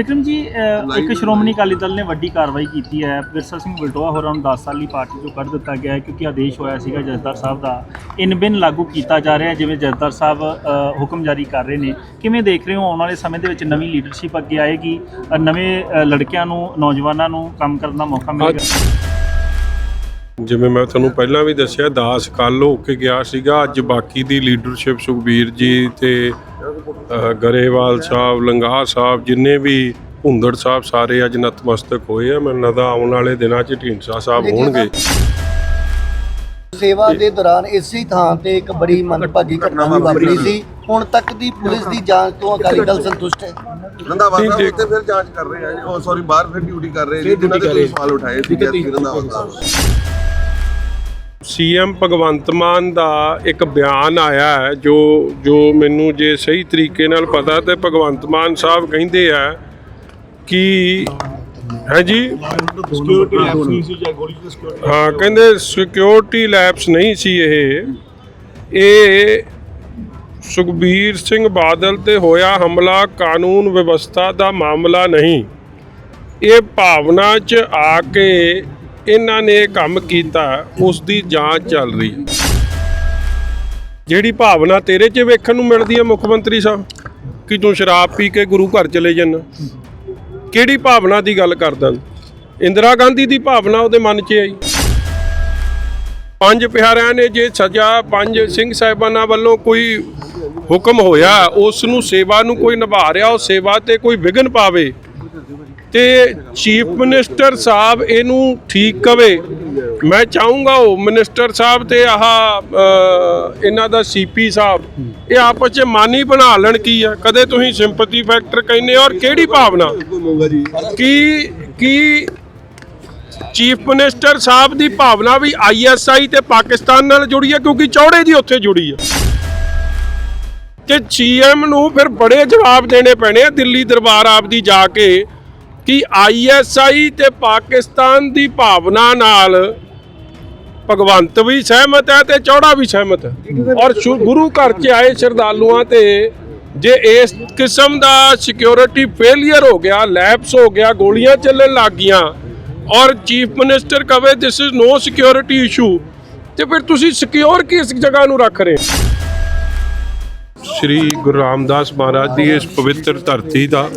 ਵਿਕਰਮ ਜੀ ਇੱਕ ਸ਼੍ਰੋਮਣੀ ਅਕਾਲੀ ਦਲ ਨੇ ਵੱਡੀ ਕਾਰਵਾਈ ਕੀਤੀ ਹੈ। ਵਿਰਸਾ ਸਿੰਘ ਬਲਟੋਆ ਹੋਰਾਂ ਨੂੰ 10 ਸਾਲ ਲਈ ਪਾਰਟੀ ਤੋਂ ਕੱਢ ਦਿੱਤਾ ਗਿਆ ਹੈ ਕਿਉਂਕਿ ਆਦੇਸ਼ ਹੋਇਆ ਸੀਗਾ ਜਥੇਦਾਰ ਸਾਹਿਬ ਦਾ। ਇਨ ਬਿਨ ਲਾਗੂ ਕੀਤਾ ਜਾ ਰਿਹਾ ਜਿਵੇਂ ਜਥੇਦਾਰ ਸਾਹਿਬ ਹੁਕਮ ਜਾਰੀ ਕਰ ਰਹੇ ਨੇ। ਕਿਵੇਂ ਦੇਖ ਰਹੇ ਹੋ? ਆਉਣ ਵਾਲੇ ਸਮੇਂ ਦੇ ਵਿੱਚ ਨਵੀਂ ਲੀਡਰਸ਼ਿਪ ਅੱਗੇ ਆਏਗੀ। ਨਵੇਂ ਲੜਕਿਆਂ ਨੂੰ ਨੌਜਵਾਨਾਂ ਨੂੰ ਕੰਮ ਕਰਨ ਦਾ ਮੌਕਾ ਮਿਲੇਗਾ। ਜਿਵੇਂ ਮੈਂ ਤੁਹਾਨੂੰ ਪਹਿਲਾਂ ਵੀ ਦੱਸਿਆ ਦਾਸ ਕੱਲ ਹੋ ਕੇ ਗਿਆ ਸੀਗਾ। ਅੱਜ ਬਾਕੀ ਦੀ ਲੀਡਰਸ਼ਿਪ ਸੁਖਬੀਰ ਜੀ ਤੇ ਗਰੇਵਾਲ ਸਾਹਿਬ ਲੰਗਾਹ ਸਾਹਿਬ ਜਿੰਨੇ ਵੀ ਹੁੰਦੜ ਸਾਹਿਬ ਸਾਰੇ ਅੱਜ ਨਤਮਸਤਕ ਹੋਏ ਆ। ਮੈਨੂੰ ਲੱਗਦਾ ਆਉਣ ਵਾਲੇ ਦਿਨਾਂ 'ਚ ਢੀਂਡਸਾ ਸਾਹਿਬ ਹੋਣਗੇ। ਸੇਵਾ ਦੇ ਦੌਰਾਨ ਇਸੇ ਥਾਂ ਤੇ ਇੱਕ ਬੜੀ ਮੰਦਭਾਗੀ ਘਟਨਾ ਵੀ ਵਾਪਰੀ ਸੀ। ਹੁਣ ਤੱਕ ਦੀ ਪੁਲਿਸ ਦੀ ਜਾਂਚ ਤੋਂ ਅਕਾਲੀ ਦਲ ਸੰਤੁਸ਼ਟ ਹੈ। ਨਹੀਂ, ਸਾਹਿਬ ਉੱਤੇ ਫਿਰ ਜਾਂਚ ਕਰ ਰਹੇ ਆ। ਉਹ ਸੌਰੀ ਬਾਹਰ ਫਿਰ ਡਿਊਟੀ ਕਰ ਰਹੇ ਜੀ ਜਿਨ੍ਹਾਂ ਦੇ ਕੋਈ ਸਵਾਲ ਉਠਾਏ ਸੀ। ਜੈਸੀ ਰੰਧਾਵਾ ਸਾਹਿਬ। ਸੀਐਮ ਭਗਵੰਤ ਮਾਨ ਦਾ ਇੱਕ ਬਿਆਨ ਆਇਆ ਹੈ ਜੋ ਜੋ ਮੈਨੂੰ ਜੇ ਸਹੀ ਤਰੀਕੇ ਨਾਲ ਪਤਾ ਤੇ ਭਗਵੰਤ ਮਾਨ ਸਾਹਿਬ ਕਹਿੰਦੇ ਆ ਕਿ ਹੈ ਜੀ? ਸਿਕਿਉਰਿਟੀ ਲੈਪਸ ਨਹੀਂ ਸੀ ਜਾਂ ਗੋਲੀ ਦੀ ਸਿਕਿਉਰਿਟੀ ਹਾਂ ਕਹਿੰਦੇ ਸਿਕਿਉਰਿਟੀ ਲੈਪਸ ਨਹੀਂ ਸੀ ਇਹ। ਇਹ ਸੁਖਬੀਰ ਸਿੰਘ ਬਾਦਲ ਤੇ ਹੋਇਆ ਹਮਲਾ ਕਾਨੂੰਨ ਵਿਵਸਥਾ ਦਾ ਮਾਮਲਾ ਨਹੀਂ। ਇਹ ਭਾਵਨਾ 'ਚ ਆ ਕੇ ਇਹਨਾਂ ਨੇ ਕੰਮ ਕੀਤਾ ਉਸ ਦੀ ਜਾਂਚ ਚੱਲ ਰਹੀ। ਹੈ ਜਿਹੜੀ ਭਾਵਨਾ ਤੇਰੇ 'ਚ ਵੇਖਣ ਨੂੰ ਮਿਲਦੀ ਹੈ ਮੁੱਖ ਮੰਤਰੀ ਸਾਹਿਬ, ਕਿ ਤੂੰ ਸ਼ਰਾਬ ਪੀ ਕੇ ਗੁਰੂ ਘਰ ਚਲੇ ਜਾਂਦਾ ਕਿਹੜੀ ਭਾਵਨਾ ਦੀ ਗੱਲ ਕਰਦਾ ਇੰਦਰਾ ਗਾਂਧੀ ਦੀ ਭਾਵਨਾ ਉਹਦੇ ਮਨ 'ਚ ਆਈ। ਪੰਜ ਪਿਆਰਿਆਂ ਨੇ ਜੇ ਸਜ਼ਾ, ਪੰਜ ਸਿੰਘ ਸਾਹਿਬਾਨਾਂ ਵੱਲੋਂ ਕੋਈ ਹੁਕਮ ਹੋਇਆ, ਉਸ ਨੂੰ ਸੇਵਾ ਨੂੰ ਕੋਈ ਨਿਭਾ ਰਿਹਾ, ਉਹ ਸੇਵਾ ਤੇ ਕੋਈ ਵਿਘਨ ਪਾਵੇ ਤੇ ਚੀਫ ਮਿਨਿਸਟਰ ਸਾਹਿਬ ਇਹਨੂੰ ਠੀਕ ਕਵੇ। ਮੈਂ ਚਾਹੂੰਗਾ ਉਹ ਮਿਨਿਸਟਰ ਸਾਹਿਬ ਤੇ ਆਹ ਇਹਨਾਂ ਦਾ ਸੀਪੀ ਸਾਹਿਬ, ਇਹ ਆਪਸ ਚ ਮਾਨੀ ਬਣਾ ਲੈਣ ਕੀ ਆ। ਕਦੇ ਤੁਸੀਂ ਸਿੰਪਥੀ ਫੈਕਟਰ ਕਹਿੰਦੇ ਔਰ ਕਿਹੜੀ ਭਾਵਨਾ? ਕੀ ਕੀ ਚੀਫ ਮਿਨਿਸਟਰ ਸਾਹਿਬ ਦੀ ਭਾਵਨਾ ਵੀ ਆਈਐਸਆਈ ਤੇ ਪਾਕਿਸਤਾਨ ਨਾਲ ਜੁੜੀ ਹੈ ਕਿਉਂਕਿ ਚੌੜੇ ਦੀ ਉੱਥੇ ਜੁੜੀ ਹੈ ਤੇ ਸੀਐਮ ਨੂੰ ਫਿਰ ਬੜੇ ਜਵਾਬ ਦੇਣੇ ਪੈਣੇ ਆ, ਦਿੱਲੀ ਦਰਬਾਰ ਆਪ ਦੀ ਜਾ ਕੇ। ਕਿ ਆਈਐਸਆਈ ਤੇ ਪਾਕਿਸਤਾਨ ਦੀ ਭਾਵਨਾ ਨਾਲ ਭਗਵੰਤ ਵੀ ਸਹਿਮਤ ਹੈ ਤੇ ਚੌੜਾ ਵੀ ਸਹਿਮਤ ਹੈ। ਔਰ ਗੁਰੂ ਘਰ 'ਚ ਆਏ ਸ਼ਰਧਾਲੂਆਂ ਤੇ ਜੇ ਇਸ ਕਿਸਮ ਦਾ ਸਿਕਿਉਰਿਟੀ ਫੇਲਿਅਰ ਹੋ ਗਿਆ ਲੈਪਸ ਹੋ ਗਿਆ, ਗੋਲੀਆਂ ਚੱਲਣ ਲੱਗ ਗਈਆਂ, ਔਰ ਚੀਫ ਮਿਨਿਸਟਰ ਕਵੇ this is no security issue ਤੇ ਫਿਰ ਤੁਸੀਂ ਸਿਕਿਉਰ ਕਿਸ ਜਗ੍ਹਾ ਨੂੰ ਰੱਖ ਰਹੇ ਸ਼੍ਰੀ ਗੁਰੂ ਰਾਮਦਾਸ ਮਹਾਰਾਜ ਦੀ ਇਸ ਪਵਿੱਤਰ ਧਰਤੀ ਦਾ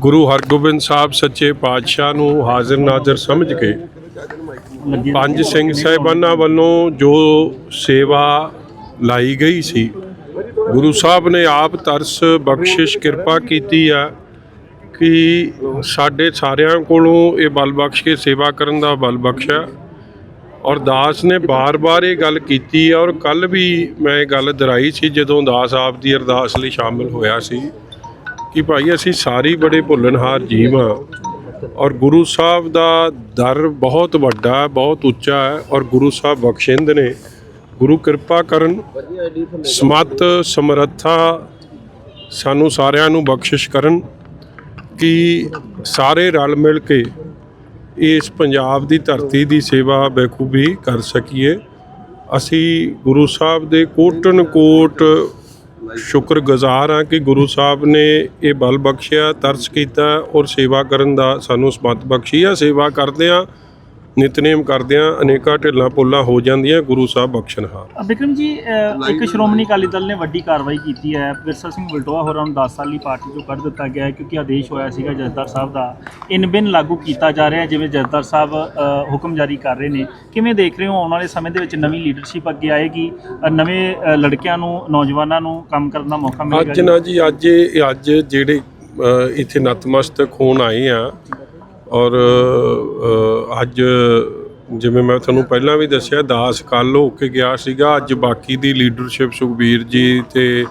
ਗੁਰੂ ਹਰਗੋਬਿੰਦ ਸਾਹਿਬ ਸੱਚੇ ਪਾਤਸ਼ਾਹ ਨੂੰ ਹਾਜ਼ਰ ਨਾਜ਼ਰ ਸਮਝ ਕੇ ਪੰਜ ਸਿੰਘ ਸਾਹਿਬਾਨਾਂ ਵੱਲੋਂ ਜੋ ਸੇਵਾ ਲਾਈ ਗਈ ਸੀ, ਗੁਰੂ ਸਾਹਿਬ ਨੇ ਆਪ ਤਰਸ ਬਖਸ਼ਿਸ਼ ਕਿਰਪਾ ਕੀਤੀ ਆ ਕਿ ਸਾਡੇ ਸਾਰਿਆਂ ਕੋਲੋਂ ਇਹ ਬਲ ਬਖਸ਼ ਕੇ ਸੇਵਾ ਕਰਨ ਦਾ ਬਲ ਬਖਸ਼ਿਆ। ਔਰ ਦਾਸ ਨੇ ਬਾਰ-ਬਾਰ ਇਹ ਗੱਲ ਕੀਤੀ ਹੈ ਔਰ ਕੱਲ ਵੀ ਮੈਂ ਇਹ ਗੱਲ ਦਰਾਈ ਸੀ, ਜਦੋਂ ਦਾਸ ਆਪ ਦੀ ਅਰਦਾਸ ਲਈ ਸ਼ਾਮਿਲ ਹੋਇਆ ਸੀ। ਕਿ ਭਾਈ ਅਸੀਂ ਸਾਰੀ ਬੜੇ ਭੁੱਲਣਹਾਰ ਜੀਵ ਹਾਂ ਔਰ ਗੁਰੂ ਸਾਹਿਬ ਦਾ ਦਰ ਬਹੁਤ ਵੱਡਾ ਬਹੁਤ ਉੱਚਾ ਹੈ, ਔਰ ਗੁਰੂ ਸਾਹਿਬ ਬਖਸ਼ਿੰਦ ਨੇ ਗੁਰੂ ਕਿਰਪਾ ਕਰਨ ਸਮਤ ਸਮਰੱਥਾ ਸਾਨੂੰ ਸਾਰਿਆਂ ਨੂੰ ਬਖਸ਼ਿਸ਼ ਕਰਨ ਕਿ ਸਾਰੇ ਰਲ ਮਿਲ ਕੇ ਇਸ ਪੰਜਾਬ ਦੀ ਧਰਤੀ ਦੀ ਸੇਵਾ ਬਖੂਬੀ ਕਰ ਸਕੀਏ। ਅਸੀਂ ਗੁਰੂ ਸਾਹਿਬ ਦੇ ਕੋਟਨ ਕੋਟ ਸ਼ੁਕਰਗੁਜ਼ਾਰ ਹਾਂ ਕਿ ਗੁਰੂ ਸਾਹਿਬ ਨੇ ਇਹ ਬਲ ਬਖਸ਼ਿਆ, ਤਰਸ ਕੀਤਾ ਔਰ ਸੇਵਾ ਕਰਨ ਦਾ ਸਾਨੂੰ ਸਮਤ ਬਖਸ਼ੀ ਆ, ਸੇਵਾ ਕਰਦੇ ਆ। ਨਿਤਨੇਮ ਕਰਦੇ ਆ ਅਨੇਕਾਂ ਢਿੱਲਾਂ ਪੁੱਲਾਂ ਹੋ ਜਾਂਦੀਆਂ ਗੁਰੂ ਸਾਹਿਬ ਬਖਸ਼ਣਹਾਰ ਵਿਕਰਮ ਜੀ ਇੱਕ ਸ਼੍ਰੋਮਣੀ ਅਕਾਲੀ ਦਲ ਨੇ ਵੱਡੀ ਕਾਰਵਾਈ ਕੀਤੀ ਹੈ। ਵਿਰਸਾ ਸਿੰਘ ਬਲਟੋਆ ਹੋਰਾਂ ਨੂੰ 10 ਸਾਲ ਲਈ ਪਾਰਟੀ ਤੋਂ ਕੱਢ ਦਿੱਤਾ ਗਿਆ ਹੈ ਕਿਉਂਕਿ ਆਦੇਸ਼ ਹੋਇਆ ਸੀਗਾ ਜਥੇਦਾਰ ਸਾਹਿਬ ਦਾ। ਇਨ ਬਿਨ ਲਾਗੂ ਕੀਤਾ ਜਾ ਰਿਹਾ ਜਿਵੇਂ ਜਥੇਦਾਰ ਸਾਹਿਬ ਹੁਕਮ ਜਾਰੀ ਕਰ ਰਹੇ ਨੇ। ਕਿਵੇਂ ਦੇਖ ਰਹੇ ਹੋ? ਆਉਣ ਵਾਲੇ ਸਮੇਂ ਦੇ ਵਿੱਚ ਨਵੀਂ ਲੀਡਰਸ਼ਿਪ ਅੱਗੇ ਆਏਗੀ। ਨਵੇਂ ਲੜਕਿਆਂ ਨੂੰ ਨੌਜਵਾਨਾਂ ਨੂੰ ਕੰਮ ਕਰਨ ਦਾ ਮੌਕਾ ਮਿਲੇਗਾ ਅੱਜ ਨਾ ਜੀ ਅੱਜ ਇਹ- ਅੱਜ ਜਿਹੜੇ ਇੱਥੇ ਨਤਮਸਤਕ ਹੋਣ ਆਏ ਆ ਔਰ ਅੱਜ ਜਿਵੇਂ ਮੈਂ ਤੁਹਾਨੂੰ ਪਹਿਲਾਂ ਵੀ ਦੱਸਿਆ, ਦਾਸ ਕੱਲ ਹੋ ਕੇ ਗਿਆ ਸੀਗਾ। ਅੱਜ ਬਾਕੀ ਦੀ ਲੀਡਰਸ਼ਿਪ ਸੁਖਬੀਰ ਜੀ ਤੇ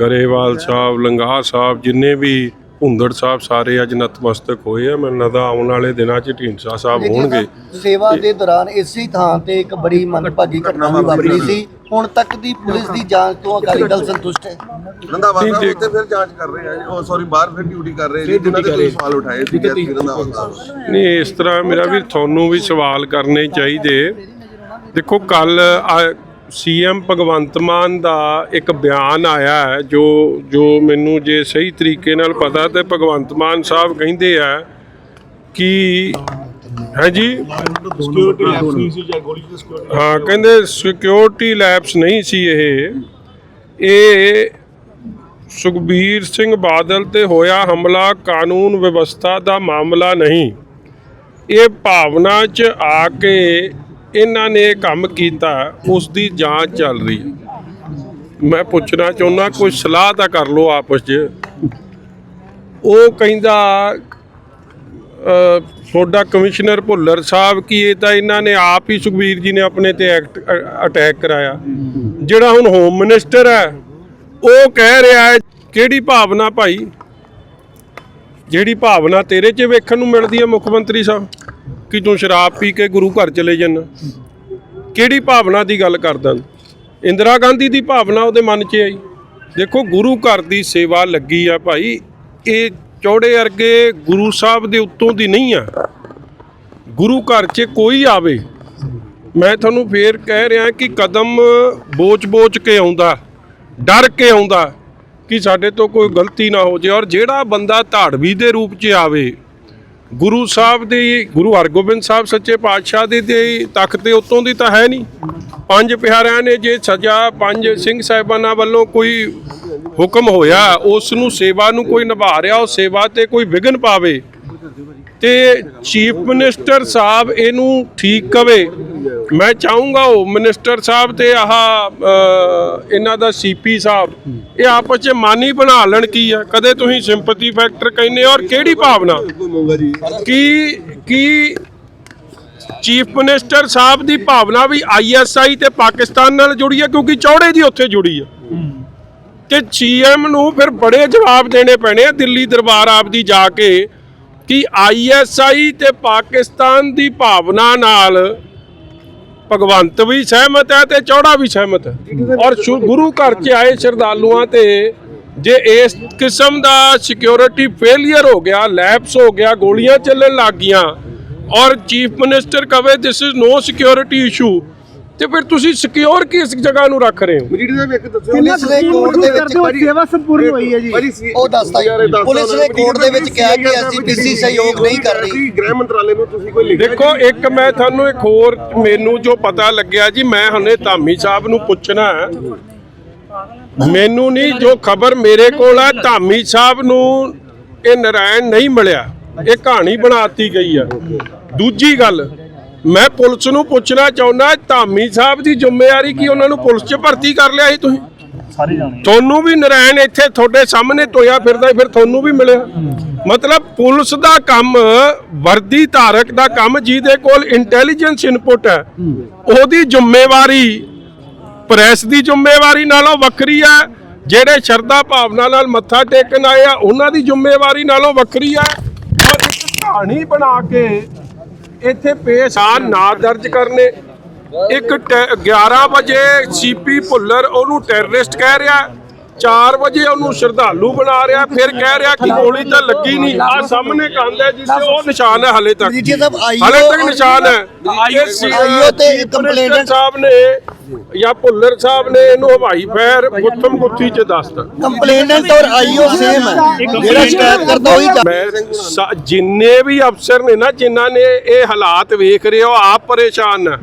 ਗਰੇਵਾਲ ਸਾਹਿਬ, ਲੰਗਾਹ ਸਾਹਿਬ, ਜਿੰਨੇ ਵੀ ਹੁੰਦੜ ਸਾਹਿਬ ਸਾਰੇ ਅੱਜ ਨਤਮਸਤਕ ਹੋਏ ਆ ਮੈਨੂੰ ਲੱਗਦਾ ਆਉਣ ਵਾਲੇ ਦਿਨਾਂ 'ਚ ਢੀਂਡਸਾ ਸਾਹਿਬ ਹੋਣਗੇ। ਸੇਵਾ ਦੇ ਦੌਰਾਨ ਇਸੇ ਥਾਂ ਤੇ ਇੱਕ ਬੜੀ ਮੰਦਭਾਗੀ ਘਟਨਾ ਵੀ ਵਾਪਰੀ ਸੀ। ਹੁਣ ਤੱਕ ਦੀ ਪੁਲਿਸ ਦੀ ਜਾਂਚ ਤੋਂ ਅਕਾਲੀ ਦਲ ਸੰਤੁਸ਼ਟ ਹੈ। ਨਹੀਂ, ਸਾਹਿਬ ਉੱਤੇ ਫਿਰ ਜਾਂਚ ਕਰ ਰਹੇ ਆ। ਉਹ ਸੌਰੀ ਬਾਹਰ ਫਿਰ ਡਿਊਟੀ ਕਰ ਰਹੇ ਜਿਨ੍ਹਾਂ ਦੇ ਕੋਈ ਸਵਾਲ ਉਠਾਏ ਸੀ ਜੈਸੀ ਰੰਧਾਵਾ ਸਾਹਿਬ ਨਹੀਂ ਇਸ ਤਰ੍ਹਾਂ ਮੇਰਾ ਵੀ ਤੁਹਾਨੂੰ ਵੀ ਸਵਾਲ ਕਰਨੇ ਚਾਹੀਦੇ। ਦੇਖੋ ਕੱਲ ਸੀਐਮ ਭਗਵੰਤ ਮਾਨ ਦਾ ਇੱਕ ਬਿਆਨ ਆਇਆ ਹੈ ਜੋ ਜੋ ਮੈਨੂੰ ਜੇ ਸਹੀ ਤਰੀਕੇ ਨਾਲ ਪਤਾ ਤੇ ਭਗਵੰਤ ਮਾਨ ਸਾਹਿਬ ਕਹਿੰਦੇ ਆ ਕਿ ਹਾਂਜੀ ਹਾਂ ਕਹਿੰਦੇ ਸਿਕਿਉਰਿਟੀ ਲੈਪਸ ਨਹੀਂ ਸੀ ਇਹ। ਇਹ ਸੁਖਬੀਰ ਸਿੰਘ ਬਾਦਲ ਤੇ ਹੋਇਆ ਹਮਲਾ ਕਾਨੂੰਨ ਵਿਵਸਥਾ ਦਾ ਮਾਮਲਾ ਨਹੀਂ। ਇਹ ਭਾਵਨਾ 'ਚ ਆ ਕੇ ਇਹਨਾਂ ਨੇ ਕੰਮ ਕੀਤਾ ਉਸ ਦੀ ਜਾਂਚ ਚੱਲ ਰਹੀ। ਹੈ ਮੈਂ ਪੁੱਛਣਾ ਚਾਹੁੰਦਾ ਕੋਈ ਸਲਾਹ ਤਾਂ ਕਰ ਲਓ ਆਪਸ 'ਚ। ਉਹ ਕਹਿੰਦਾ ਅ, ਤੁਹਾਡਾ ਕਮਿਸ਼ਨਰ ਭੁੱਲਰ ਸਾਹਿਬ ਕੀ ਇਹ ਤਾਂ ਇਹਨਾਂ ਨੇ ਆਪ ਹੀ ਸੁਖਬੀਰ ਜੀ ਨੇ ਆਪਣੇ ਤੇ ਐਕਟ ਅਟੈਕ ਕਰਾਇਆ। ਜਿਹੜਾ ਹੁਣ ਹੋਮ ਮਿਨਿਸਟਰ ਹੈ ਉਹ ਕਹਿ ਰਿਹਾ ਹੈ ਕਿਹੜੀ ਭਾਵਨਾ ਭਾਈ? ਜਿਹੜੀ ਭਾਵਨਾ ਤੇਰੇ 'ਚ ਵੇਖਣ ਨੂੰ ਮਿਲਦੀ ਹੈ ਮੁੱਖ ਮੰਤਰੀ ਸਾਹਿਬ? ਕਿ ਤੂੰ ਸ਼ਰਾਬ ਪੀ ਕੇ ਗੁਰੂ ਘਰ ਚਲੇ ਜਾਣਾ? ਕਿਹੜੀ ਭਾਵਨਾ ਦੀ ਗੱਲ ਕਰਦਾ? ਇੰਦਰਾ ਗਾਂਧੀ ਦੀ ਭਾਵਨਾ ਉਹਦੇ ਮਨ 'ਚ ਆਈ। ਦੇਖੋ, ਗੁਰੂ ਘਰ ਦੀ ਸੇਵਾ ਲੱਗੀ ਆ ਭਾਈ। ਇਹ ਚੌੜੇ ਅਰਗੇ ਗੁਰੂ ਸਾਹਿਬ ਦੇ ਉੱਤੋਂ ਦੀ ਨਹੀਂ ਆ। ਗੁਰੂ ਘਰ 'ਚ ਕੋਈ ਆਵੇ। ਮੈਂ ਤੁਹਾਨੂੰ ਫੇਰ ਕਹਿ ਰਿਹਾ ਕਿ ਕਦਮ ਬੋਚ-ਬੋਚ ਕੇ ਆਉਂਦਾ, ਡਰ ਕੇ ਆਉਂਦਾ ਕਿ ਸਾਡੇ ਤੋਂ ਕੋਈ ਗਲਤੀ ਨਾ ਹੋ ਜੇ ਔਰ ਜਿਹੜਾ ਬੰਦਾ ਧਾੜਵੀ ਦੇ ਰੂਪ 'ਚ ਆਵੇ ਗੁਰੂ ਸਾਹਿਬ ਦੇ, ਗੁਰੂ ਹਰਗੋਬਿੰਦ ਸਾਹਿਬ ਸੱਚੇ ਪਾਤਸ਼ਾਹ ਦੇ ਦੇ ਤਖਤ ਦੇ ਉੱਤੋਂ ਦੀ ਤਾਂ ਹੈ ਨਹੀਂ। ਪੰਜ ਪਿਆਰਿਆਂ ਨੇ ਜੇ ਸਜ਼ਾ ਪੰਜ ਸਿੰਘ ਸਾਹਿਬਾਨਾਂ ਵੱਲੋਂ ਕੋਈ ਹੁਕਮ ਹੋਇਆ, ਉਸ ਨੂੰ ਸੇਵਾ ਨੂੰ ਕੋਈ ਨਿਭਾ ਰਿਹਾ, ਉਹ ਸੇਵਾ ਤੇ ਕੋਈ ਵਿਘਨ ਪਾਵੇ ਤੇ ਚੀਫ ਮਿਨਿਸਟਰ ਸਾਹਿਬ ਇਹਨੂੰ ਠੀਕ ਕਵੇ ਮੈਂ ਚਾਹੂੰਗਾ ਉਹ ਮਿਨਿਸਟਰ ਸਾਹਿਬ ਤੇ ਆਹ ਇਹਨਾਂ ਦਾ ਸੀਪੀ ਸਾਹਿਬ, ਇਹ ਆਪਸ ਚ ਮਾਨੀ ਬਣਾ ਲੈਣ ਕੀ ਆ? ਕਦੇ ਤੁਸੀਂ ਸਿੰਪਥੀ ਫੈਕਟਰ ਕਹਿੰਦੇ ਔਰ ਕਿਹੜੀ ਭਾਵਨਾ? ਕੀ ਕੀ ਚੀਫ ਮਿਨਿਸਟਰ ਸਾਹਿਬ ਦੀ ਭਾਵਨਾ ਵੀ ਆਈਐਸਆਈ ਤੇ ਪਾਕਿਸਤਾਨ ਨਾਲ ਜੁੜੀ ਹੈ ਕਿਉਂਕਿ ਚੌੜੇ ਦੀ ਉੱਥੇ ਜੁੜੀ ਹੈ ਤੇ ਸੀਐਮ ਨੂੰ ਫਿਰ ਬੜੇ ਜਵਾਬ ਦੇਣੇ ਪੈਣੇ ਆ ਦਿੱਲੀ ਦਰਬਾਰ ਆਪ ਦੀ ਜਾ ਕੇ ਕਿ ਆਈਐਸਆਈ ਤੇ ਪਾਕਿਸਤਾਨ ਦੀ ਭਾਵਨਾ ਨਾਲ ਭਗਵੰਤ ਵੀ ਸਹਿਮਤ ਹੈ ਤੇ ਚੌੜਾ ਵੀ ਸਹਿਮਤ ਹੈ। ਔਰ ਗੁਰੂ ਘਰ 'ਚ ਆਏ ਸ਼ਰਧਾਲੂਆਂ ਤੇ ਜੇ ਇਸ ਕਿਸਮ ਦਾ ਸਿਕਿਉਰਿਟੀ ਫੇਲਿਅਰ ਹੋ ਗਿਆ ਲੈਪਸ ਹੋ ਗਿਆ, ਗੋਲੀਆਂ ਚੱਲਣ ਲੱਗ ਗਈਆਂ, ਔਰ ਚੀਫ ਮਿਨਿਸਟਰ ਕਵੇ this is no security issue ਤੇ ਫਿਰ ਤੁਸੀਂ ਸਿਕਿਉਰ ਕਿਸ ਜਗ੍ਹਾ ਨੂੰ ਰੱਖ ਰਹੇ ਹੋ? ਮਜੀਠੀ ਸਾਹਿਬ ਇੱਕ ਦੱਸੋ ਪੁਲਿਸ ਨੇ ਕੋਰਟ ਦੇ ਵਿੱਚ ਸੇਵਾ ਸੰਪੂਰਨ ਹੋਈ ਹੈ ਜੀ? ਉਹ ਦੱਸਦਾ ਜੀ। ਪੁਲਿਸ ਨੇ ਕੋਰਟ ਦੇ ਵਿੱਚ ਕਿਹਾ ਕਿ ਅਸੀਂ ਕਿਸੇ ਸਹਿਯੋਗ ਨਹੀਂ ਕਰ ਰਹੀ। ਗ੍ਰਹਿ ਮੰਤਰਾਲੇ ਨੂੰ ਤੁਸੀਂ ਕੋਈ ਲਿਖਿਆ ਦੇਖੋ ਇੱਕ ਮੈਂ ਤੁਹਾਨੂੰ ਇੱਕ ਹੋਰ ਮੈਨੂੰ ਜੋ ਪਤਾ ਲੱਗਿਆ ਜੀ ਮੈਂ ਹੁਣੇ ਧਾਮੀ ਸਾਹਿਬ ਨੂੰ ਪੁੱਛਣਾ ਮੈਨੂੰ ਨਹੀਂ ਜੋ ਖਬਰ ਮੇਰੇ ਕੋਲ ਹੈ ਧਾਮੀ ਸਾਹਿਬ ਨੂੰ ਇਹ ਨਰਾਇਣ ਨਹੀਂ ਮਿਲਿਆ। ਇਹ ਕਹਾਣੀ ਬਣਾਤੀ ਗਈ ਆ। ਦੂਜੀ ਗੱਲ ਮੈਂ ਪੁਲਿਸ ਨੂੰ ਪੁੱਛਣਾ ਚਾਹੁੰਦਾ ਧਾਮੀ ਸਾਹਿਬ ਦੀ ਜ਼ਿੰਮੇਵਾਰੀ ਕੀ? ਉਹਨਾਂ ਨੂੰ ਪੁਲਿਸ 'ਚ ਭਰਤੀ ਕਰ ਲਿਆ ਸੀ ਤੁਸੀਂ? ਸਾਰੇ ਜਾਣੇ। ਤੁਹਾਨੂੰ ਵੀ ਨਰਾਇਣ ਇੱਥੇ ਤੁਹਾਡੇ ਸਾਹਮਣੇ ਤੋਇਆ ਫਿਰਦਾ ਫਿਰ ਤੁਹਾਨੂੰ ਵੀ ਮਿਲਿਆ? ਮਤਲਬ ਪੁਲਿਸ ਦਾ ਕੰਮ ਵਰਦੀ ਧਾਰਕ ਦਾ ਕੰਮ ਜਿਹਦੇ ਕੋਲ ਇੰਟੈਲੀਜੈਂਸ ਇਨਪੁਟ ਹੈ ਉਹਦੀ ਜ਼ਿੰਮੇਵਾਰੀ ਪ੍ਰੈਸ ਦੀ ਜ਼ਿੰਮੇਵਾਰੀ ਨਾਲੋਂ ਵੱਖਰੀ ਹੈ ਜਿਹੜੇ ਸ਼ਰਧਾ ਭਾਵਨਾ ਨਾਲ ਮੱਥਾ ਟੇਕਣ ਆਏ ਆ ਉਹਨਾਂ ਦੀ ਜ਼ਿੰਮੇਵਾਰੀ ਨਾਲੋਂ ਵੱਖਰੀ ਹੈ। ਔਰ ਇੱਕ ਕਹਾਣੀ ਬਣਾ ਕੇ ਇੱਥੇ ਪੇਸ਼ ਆ ਨਾ ਦਰਜ ਕਰਨੇ। ਇੱਕ ਟੈ- 11 ਵਜੇ ਸੀਪੀ ਭੁੱਲਰ ਉਹਨੂੰ ਟੈਰਰਿਸਟ ਕਹਿ ਰਿਹਾ। 4 ਵਜੇ ਉਹਨੂੰ ਸ਼ਰਧਾਲੂ ਬਣਾ ਰਿਹਾ। ਫਿਰ ਕਹਿ ਰਿਹਾ ਕਿ ਗੋਲੀ ਤਾਂ ਲੱਗੀ ਨਹੀਂ। ਆ ਸਾਹਮਣੇ ਕੰਧ ਹੈ ਜਿੱਥੇ ਉਹ ਨਿਸ਼ਾਨ ਹੈ ਹਲੇ ਤੱਕ। ਹਲੇ ਤੱਕ ਨਿਸ਼ਾਨ ਹੈ। ਆਈਓ ਤੇ ਮਿਨਿਸਟਰ ਸਾਹਿਬ ਨੇ ਜਾਂ ਭੁੱਲਰ ਸਾਹਿਬ ਨੇ ਇਹਨੂੰ ਹਵਾਈ ਫੈਰ ਗੁੱਥਮ ਗੁੱਥੀ ਚ ਦੱਸਤਾ ਕੰਪਲੇਨੈਂਟ ਔਰ ਆਈਓ ਸੇਮ ਹੈ। ਜਿਹੜਾ ਸ਼ਿਕਾਇਤ ਕਰਦਾ ਉਹੀ ਕਰ ਮੈਂ ਜਿੰਨੇ ਵੀ ਅਫਸਰ ਨੇ ਨਾ ਜਿਨ੍ਹਾਂ ਨੇ ਇਹ ਹਾਲਾਤ ਵੇਖ ਰਹੇ ਹੋ ਆਪ ਪਰੇਸ਼ਾਨ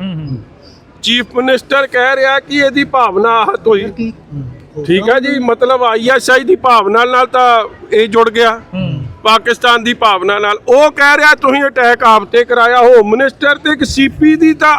ਚੀਫ ਮਿਨਿਸਟਰ ਕਹਿ ਰਿਹਾ ਕਿ ਇਹਦੀ ਭਾਵਨਾ ਆਹਤ ਹੋਈ। ਠੀਕ ਹੈ ਜੀ ਮਤਲਬ ਆਈਐਸਆਈ ਦੀ ਭਾਵਨਾ ਨਾਲ ਤਾਂ ਇਹ ਜੁੜ ਗਿਆ। ਪਾਕਿਸਤਾਨ ਦੀ ਭਾਵਨਾ ਨਾਲ। ਉਹ ਕਹਿ ਰਿਹਾ ਤੁਸੀਂ ਅਟੈਕ ਆਪ ਤੇ ਕਰਾਇਆ। ਹੋਮ ਮਿਨਿਸਟਰ ਤੇ ਇੱਕ ਸੀਪੀ ਦੀ ਤਾਂ